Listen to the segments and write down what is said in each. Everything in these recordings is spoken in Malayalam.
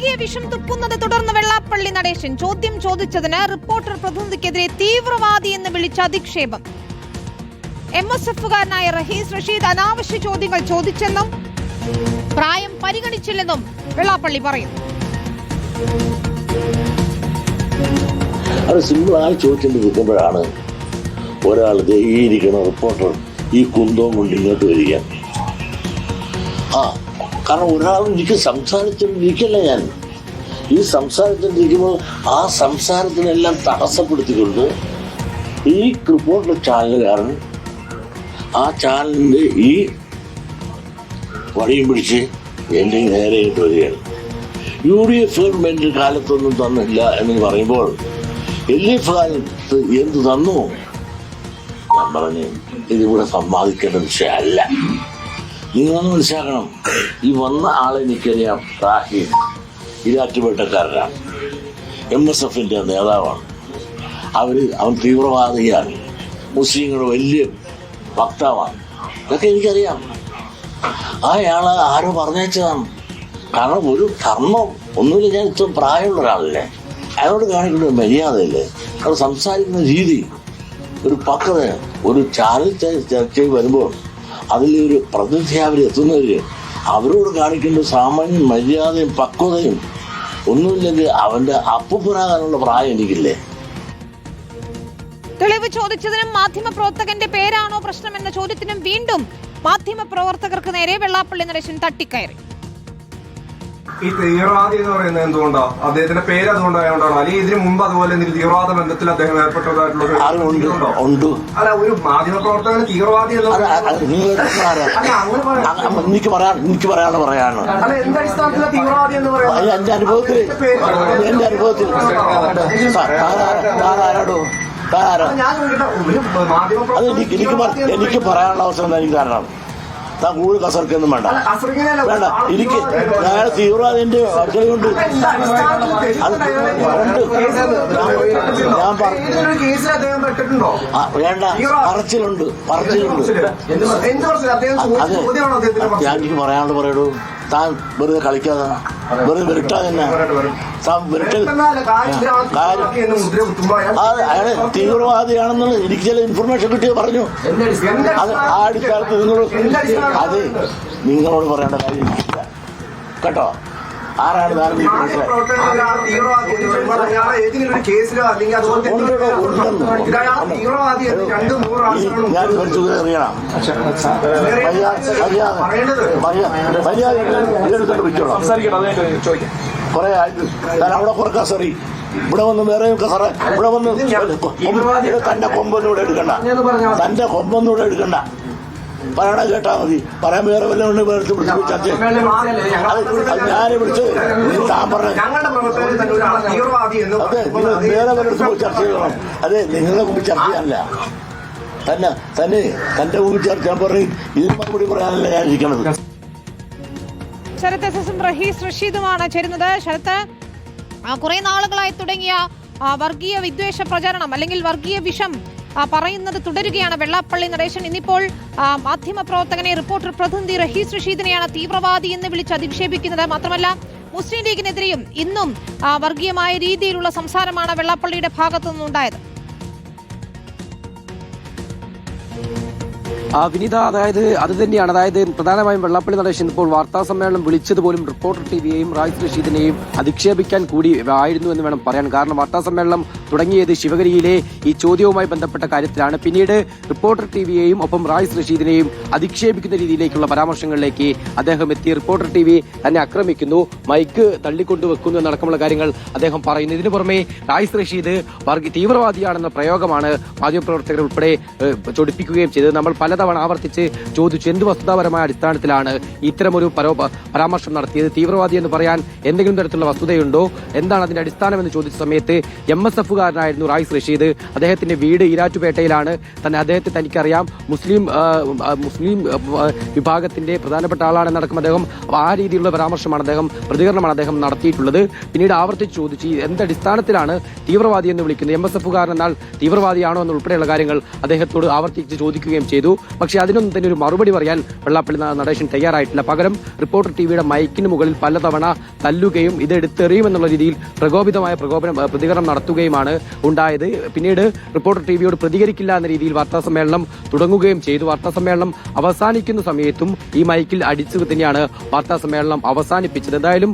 വർഗീയ വിഷം തുപ്പുന്നത് തുടർന്ന് വെള്ളാപ്പള്ളി നടേശൻ ചോദ്യം ചോദിച്ചതിന് റിപ്പോർട്ടർ പ്രതിനിധിക്കെതിരെ തീവ്രവാദി എന്ന് വിളിച്ച അധിക്ഷേപം. എം എസ് എഫുകാരനായ റഹീസ് റഷീദ് അനാവശ്യ ചോദ്യങ്ങൾ ചോദിച്ചെന്നും പ്രായം പരിഗണിച്ചില്ലെന്നും വെള്ളാപ്പള്ളി പറയുന്നു. അത് സിമ്പിളായി ചോദിച്ചിട്ട് നിൽക്കുമ്പോഴാണ് ഒരാൾ ഈ റിപ്പോർട്ടർ ഈ കുന്തവും കൊണ്ട് ഇങ്ങോട്ട് വരിക. ആ കാരണം ഒരാളും എനിക്ക് സംസാരിച്ചുകൊണ്ടിരിക്കല്ല ഞാൻ. ഈ സംസാരിച്ചുകൊണ്ടിരിക്കുമ്പോൾ ആ സംസാരത്തിനെല്ലാം തടസ്സപ്പെടുത്തിക്കൊണ്ട് ഈ റിപ്പോർട്ടിലെ ചാനലുകാരൻ ആ ചാനലിന്റെ ഈ വടിയും പിടിച്ച് എന്റെ നേരെ ഇട്ട് വരികയാണ്. യു ഡി എഫ് ഗവൺമെന്റ് കാലത്തൊന്നും തന്നില്ല എന്ന് പറയുമ്പോൾ എൽ ഡി എഫ് കാലത്ത് എന്ത് തന്നു? ഞാൻ പറഞ്ഞു ഇതിവിടെ സമ്പാദിക്കേണ്ട വിഷയമല്ല. നിങ്ങളൊന്ന് മനസ്സിലാക്കണം. ഈ വന്ന ആളെ എനിക്കറിയാം റാഹിം ഇരാറ്റുപേട്ടക്കാരനാണ് എം എസ് എഫിന്റെ നേതാവാണ്. അവർ അവൻ തീവ്രവാദിയാണ്. മുസ്ലിങ്ങളുടെ വലിയ വക്താവാണ്. ഇതൊക്കെ എനിക്കറിയാം. അയാൾ ആരോ പറഞ്ഞേച്ചതാണ് കാരണം ഒരു ധർമ്മം ഒന്നുമില്ല ഞാൻ ഇത്ര പ്രായമുള്ള ഒരാളല്ലേ. അയാളോട് കാണിക്കുന്ന മര്യാദയില്ലേ? അയാൾ സംസാരിക്കുന്ന രീതി ഒരു പക്വത ഒരു ചാനൽ ചർച്ചയിൽ വരുമ്പോൾ അതിലൊരു പ്രതിനിധി അവർ എത്തുന്നവർ അവരോട് കാണിക്കേണ്ട സാമാന്യ മര്യാദയും പക്വതയും ഒന്നുമില്ലെങ്കിൽ അവന്റെ അപ്പുപുരാകാനുള്ള പ്രായം എനിക്കില്ലേ? തെളിവ് ചോദിച്ചതിനും മാധ്യമപ്രവർത്തകന്റെ പേരാണോ പ്രശ്നം എന്ന ചോദ്യത്തിനും വീണ്ടും മാധ്യമപ്രവർത്തകർക്ക് നേരെ വെള്ളാപ്പള്ളി നടേശൻ തട്ടിക്കയറി. ഈ തീവ്രവാദി എന്ന് പറയുന്നത് എന്തുകൊണ്ടാ? അദ്ദേഹത്തിന്റെ പേര് അതുകൊണ്ടായോണ്ടാണോ? അല്ലെങ്കിൽ ഇതിനു മുമ്പ് അതുപോലെ എന്തെങ്കിലും തീവ്രവാദ ബന്ധത്തിൽ അദ്ദേഹം ഏർപ്പെട്ടതായിട്ടുള്ള ഒരു അതുകൊണ്ട് ഉണ്ട്. അല്ല ഒരു മാധ്യമപ്രവർത്തകന് തീവ്രവാദി എനിക്ക് പറയാൻ എനിക്ക് പറയാണ്. എന്റെ അനുഭവത്തിൽ എന്റെ അനുഭവത്തിൽ. അത് എനിക്ക് എനിക്ക് പറയാനുള്ള അവസരം എനിക്ക് കാരണം താൻ കൂടുതൽ കസർക്കൊന്നും വേണ്ട. വേണ്ട എനിക്ക് ഞാൻ തീവ്രവാദിന്റെ അച്ഛനെ കൊണ്ട് ഞാൻ വേണ്ട. പറച്ചിലുണ്ട്. പറച്ചിലുണ്ട്. അത് ഞാൻ എനിക്ക് പറയാനുള്ള പറയടൂ താൻ വെറുതെ കളിക്കാതെ വെറുതെ വിരട്ടാ തന്നെ. താൻ വിരട്ടൽ അത് അയാൾ തീവ്രവാദിയാണെന്നുള്ള എനിക്ക് ചില ഇൻഫർമേഷൻ കിട്ടിയ പറഞ്ഞു. അത് ആ അടിസ്ഥാനത്ത് നിങ്ങളോട് അത് നിങ്ങളോട് പറയേണ്ട കാര്യം കേട്ടോ? ആരാണ് ഞാൻ അറിയണം. കുറെ ആയിട്ട്. ഞാൻ അവിടെ കുറെ കസറി ഇവിടെ വന്ന് വേറെ കസറ ഇവിടെ വന്ന് തന്റെ കൊമ്പൊന്നും എടുക്കണ്ട. തന്റെ കൊമ്പൊന്നും എടുക്കണ്ട. പറയണ കേട്ടാ മതി. പറയാൻ വേറെ വല്ലതും ചർച്ച ഞാനെ വിളിച്ചത് നീ താൻ പറഞ്ഞു അതെ നിങ്ങൾ വേറെ വല്ലതും പോയി ചർച്ച ചെയ്യണം. അതെ നിങ്ങളുടെ മുമ്പിൽ ചർച്ച ചെയ്യാനല്ല. തന്നെ തന്നെ തന്റെ കൂടി ചർച്ച ചെയ്യാൻ പറഞ്ഞു ഇതിന് മറുപടി പറയാനല്ല ഞാൻ ഇരിക്കണത്. ശരത് എസ് എസും റഹീസ് റഷീദുമാണ് ചേരുന്നത്. ശരത്ത് ആ, കുറെ നാളുകളായി തുടങ്ങിയ വർഗീയ വിദ്വേഷ പ്രചരണം അല്ലെങ്കിൽ വർഗീയ വിഷം പറയുന്നത് തുടരുകയാണ് വെള്ളാപ്പള്ളി നടേശൻ. ഇന്നിപ്പോൾ മാധ്യമ മാധ്യമപ്രവർത്തകനെ റിപ്പോർട്ടർ പ്രതിനിധി റഹീസ് റഷീദിനെയാണ് തീവ്രവാദി എന്ന് വിളിച്ച് അധിക്ഷേപിക്കുന്നത്. മാത്രമല്ല മുസ്ലിം ലീഗിനെതിരെയും ഇന്നും വർഗീയമായ രീതിയിലുള്ള സംസാരമാണ് വെള്ളാപ്പള്ളിയുടെ ഭാഗത്തു വിനീത അതായത് അത് തന്നെയാണ്. അതായത് പ്രധാനമായും വെള്ളാപ്പള്ളി നടേശൻ ഇപ്പോൾ വാർത്താ സമ്മേളനം വിളിച്ചത് പോലും റിപ്പോർട്ടർ ടിവിയെയും റായിസ് റഷീദിനെയും അധിക്ഷേപിക്കാൻ കൂടി ആയിരുന്നു എന്ന് വേണം പറയാൻ. കാരണം വാർത്താ സമ്മേളനം തുടങ്ങിയത് ശിവഗിരിയിലെ ഈ ചോദ്യവുമായി ബന്ധപ്പെട്ട കാര്യത്തിലാണ്. പിന്നീട് റിപ്പോർട്ടർ ടിവിയെയും ഒപ്പം റായിസ് റഷീദിനെയും അധിക്ഷേപിക്കുന്ന രീതിയിലേക്കുള്ള പരാമർശങ്ങളിലേക്ക് അദ്ദേഹം എത്തി. റിപ്പോർട്ടർ ടി വി തന്നെ ആക്രമിക്കുന്നു. മൈക്ക് തള്ളിക്കൊണ്ടു വെക്കുന്നു എന്നടക്കമുള്ള കാര്യങ്ങൾ അദ്ദേഹം പറയുന്നു. ഇതിനു പുറമെ റായിസ് റഷീദ് തീവ്രവാദിയാണെന്ന പ്രയോഗമാണ് മാധ്യമപ്രവർത്തകർ ഉൾപ്പെടെ ചൊടിപ്പിക്കുകയും ചെയ്തത്. നമ്മൾ പലതവണ ആവർത്തിച്ച് ചോദിച്ചു എന്ത് വസ്തുതാപരമായ അടിസ്ഥാനത്തിലാണ് ഇത്തരമൊരു പരോ പരാമർശം നടത്തിയത്? തീവ്രവാദി എന്ന് പറയാൻ എന്തെങ്കിലും തരത്തിലുള്ള വസ്തുതയുണ്ടോ? എന്താണ് അതിന്റെ അടിസ്ഥാനം എന്ന് ചോദിച്ച സമയത്ത് എം എസ് എഫുകാരനായിരുന്നു റായിസ് റഷീദ്. അദ്ദേഹത്തിന്റെ വീട് ഈരാറ്റുപേട്ടയിലാണ്. തന്നെ അദ്ദേഹത്തെ തനിക്കറിയാം. മുസ്ലിം മുസ്ലിം വിഭാഗത്തിന്റെ പ്രധാനപ്പെട്ട നടക്കും അദ്ദേഹം. ആ രീതിയിലുള്ള പരാമർശമാണ് അദ്ദേഹം പ്രതികരണമാണ് അദ്ദേഹം നടത്തിയിട്ടുള്ളത്. പിന്നീട് ആവർത്തിച്ച് ചോദിച്ചു എന്തടിസ്ഥാനത്തിലാണ് തീവ്രവാദി എന്ന് വിളിക്കുന്നത്? എം എസ് എഫുകാരൻ എന്നാൽ തീവ്രവാദിയാണോ എന്നുൾപ്പെടെയുള്ള കാര്യങ്ങൾ അദ്ദേഹത്തോട് ആവർത്തിച്ച് ചോദിക്കുകയും ചെയ്തു. പക്ഷേ അതിനൊന്നും തന്നെ ഒരു മറുപടി പറയാൻ വെള്ളാപ്പള്ളി നടേശൻ തയ്യാറായിട്ടില്ല. പകരം റിപ്പോർട്ടർ ടിവിയുടെ മൈക്കിന് മുകളിൽ പലതവണ തല്ലുകയും ഇത് എടുത്തെറിയുമെന്നുള്ള രീതിയിൽ പ്രകോപിതമായ പ്രകോപനം പ്രതികരണം നടത്തുകയുമാണ് ഉണ്ടായത്. പിന്നീട് റിപ്പോർട്ടർ ടിവിയോട് പ്രതികരിക്കില്ല എന്ന രീതിയിൽ വാർത്താ സമ്മേളനം തുടങ്ങുകയും ചെയ്തു. വാർത്താ സമ്മേളനം അവസാനിക്കുന്ന സമയത്തും ഈ മൈക്കിൽ അടിച്ചു തന്നെയാണ് വാർത്താ സമ്മേളനം അവസാനിപ്പിച്ചത്. എന്തായാലും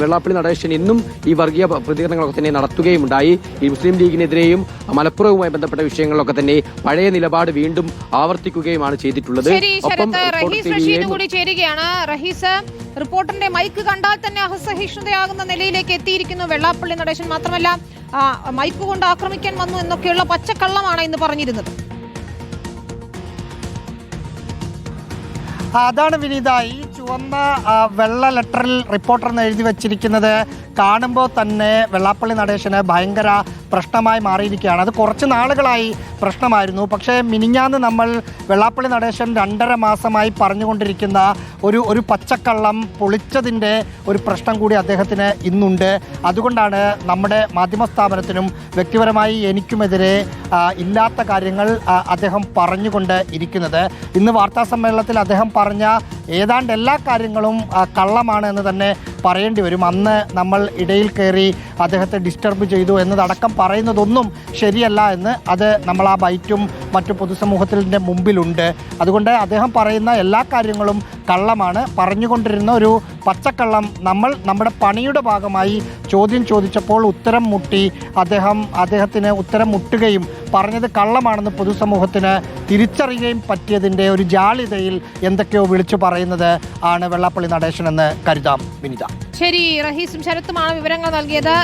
വെള്ളാപ്പള്ളി നടേശൻ ഇന്നും ഈ വർഗീയ പ്രതികരണങ്ങളൊക്കെ തന്നെ നടത്തുകയും ഉണ്ടായി. ഈ മുസ്ലിം ലീഗിനെതിരെയും മലപ്പുറവുമായി ബന്ധപ്പെട്ട വിഷയങ്ങളിലൊക്കെ തന്നെ പഴയ നിലപാട് വീണ്ടും ആവർത്തിക്കുകയുമാണ് ചെയ്തിട്ടുള്ളത്. ശരി ഒപ്പം ശരത്ത് റിപ്പോർട്ടർ റഹീസ് റഷീദ് കൂടി ചേരുകയാണ്. റഹീസ് റിപ്പോർട്ടറിന്റെ മൈക്ക് കണ്ടാൽ തന്നെ അസഹിഷ്ണുതയാകുന്ന നിലയിലേക്ക് എത്തിയിരിക്കുന്നു വെള്ളാപ്പള്ളി നടേശൻ. മാത്രമല്ല മൈക്ക് കൊണ്ട് ആക്രമിക്കാൻ വന്നു എന്നൊക്കെയുള്ള പച്ചക്കള്ളമാണ് ഇന്ന് പറഞ്ഞിരുന്നത്. അതാണ് വിനീത ഈ ചുവന്ന വെള്ള ലെറ്ററിൽ റിപ്പോർട്ടർ എന്ന് എഴുതി വച്ചിരിക്കുന്നത് കാണുമ്പോൾ തന്നെ വെള്ളാപ്പള്ളി നടേശന് ഭയങ്കര പ്രശ്നമായി മാറിയിരിക്കുകയാണ്. അത് കുറച്ച് നാളുകളായി പ്രശ്നമായിരുന്നു. പക്ഷേ മിനിഞ്ഞാന്ന് നമ്മൾ വെള്ളാപ്പള്ളി നടേശൻ രണ്ടര മാസമായി പറഞ്ഞുകൊണ്ടിരിക്കുന്ന ഒരു ഒരു പച്ചക്കള്ളം പൊളിച്ചതിന്റെ ഒരു പ്രശ്നം കൂടി അദ്ദേഹത്തിന് ഇന്നുണ്ട്. അതുകൊണ്ടാണ് നമ്മുടെ മാധ്യമ സ്ഥാപനത്തിനും വ്യക്തിപരമായി എനിക്കുമെതിരെ ഇല്ലാത്ത കാര്യങ്ങൾ അദ്ദേഹം പറഞ്ഞുകൊണ്ട് ഇരിക്കുന്നത്. ഇന്ന് വാർത്താ സമ്മേളനത്തിൽ അദ്ദേഹം പറഞ്ഞ ഏതാണ്ട് എല്ലാ കാര്യങ്ങളും കള്ളമാണ് എന്ന് തന്നെ പറയേണ്ടി വരും. അന്ന് നമ്മൾ ഇടയിൽ കയറി അദ്ദേഹത്തെ ഡിസ്റ്റർബ് ചെയ്തു എന്നതടക്കം പറയുന്നതൊന്നും ശരിയല്ല എന്ന് അത് നമ്മൾ ആ ബൈറ്റും മറ്റു പൊതുസമൂഹത്തിന്റെ മുമ്പിലുണ്ട്. അതുകൊണ്ട് അദ്ദേഹം പറയുന്ന എല്ലാ കാര്യങ്ങളും കള്ളമാണ്. പറഞ്ഞുകൊണ്ടിരുന്ന ഒരു പച്ചക്കള്ളം നമ്മൾ നമ്മുടെ പണിയുടെ ഭാഗമായി ചോദ്യം ചോദിച്ചപ്പോൾ ഉത്തരം മുട്ടി അദ്ദേഹം അദ്ദേഹത്തിന് ഉത്തരം മുട്ടുകയും പറഞ്ഞത് കള്ളമാണെന്ന് പൊതുസമൂഹത്തിന് തിരിച്ചറിയുകയും പറ്റിയതിന്റെ ഒരു ജാളിതയിൽ എന്തൊക്കെയോ വിളിച്ചു പറയുന്നത് ആണ് വെള്ളാപ്പള്ളി നടേശൻ എന്ന് കരുതാം വിനിത. ശരി റഹീസും ശരത്തുമാണ് വിവരങ്ങൾ നൽകിയത്.